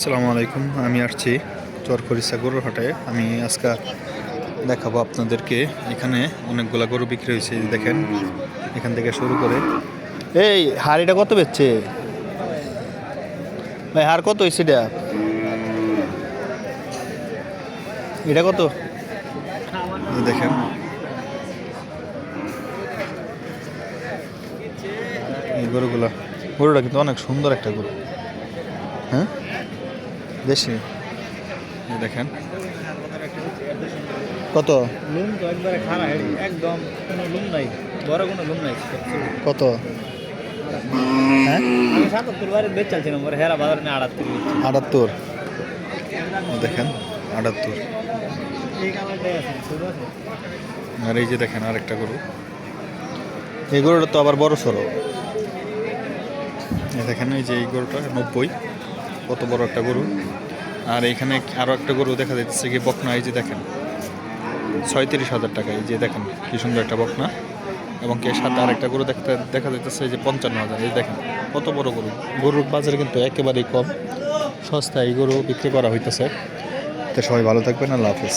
আসসালামু আলাইকুম, আমি আসছি চরখরিসা গরুর হাটে। আমি আজকে দেখাবো আপনাদেরকে, এখানে অনেকগুলা গরু বিক্রি হয়েছে দেখেন, এখান থেকে শুরু করে। এই, হাড়িটা কত বেচছে? ভাই হার কত হয়েছে এটা? এটা কত? দেখেন। এই গরুগুলা, গরুটা কিন্তু অনেক সুন্দর একটা গরু। হ্যাঁ? দেশি? দেখেন। কত? লুম তো একবারে খারা একদম কোনো লুম নাই বড় কোনো লুম নাই। কত? হ্যাঁ? আমি সাতাত্তর বারে বেচ চালছিলাম পরে হেরা বাজারে নিয়ে আড়াত্তর আটাত্তর। দেখেন আটাত্তর। আর এই যে দেখেন আরেকটা গরু। এই গরুটা তো আবার বড় সড়ো দেখেন এই যে এই গরুটা নব্বই। কত বড় একটা গরু। আর এখানে আরও একটা গরু দেখা যাচ্ছে কি, বকনা, এই যে দেখেন। ছয়ত্রিশ হাজার টাকা, এই যে দেখেন কি সুন্দর একটা বকনা। এবং কে সাথে আরেকটা গরু দেখতে, দেখা এই যে পঞ্চান্ন হাজার, এই দেখেন কত বড় গরু। গরুর বাজারে কিন্তু একেবারেই কম। সস্তায় এই গরু বিক্রি করা হইতেছে। তো সবাই ভালো থাকবেন, আল্লাহ হাফিজ।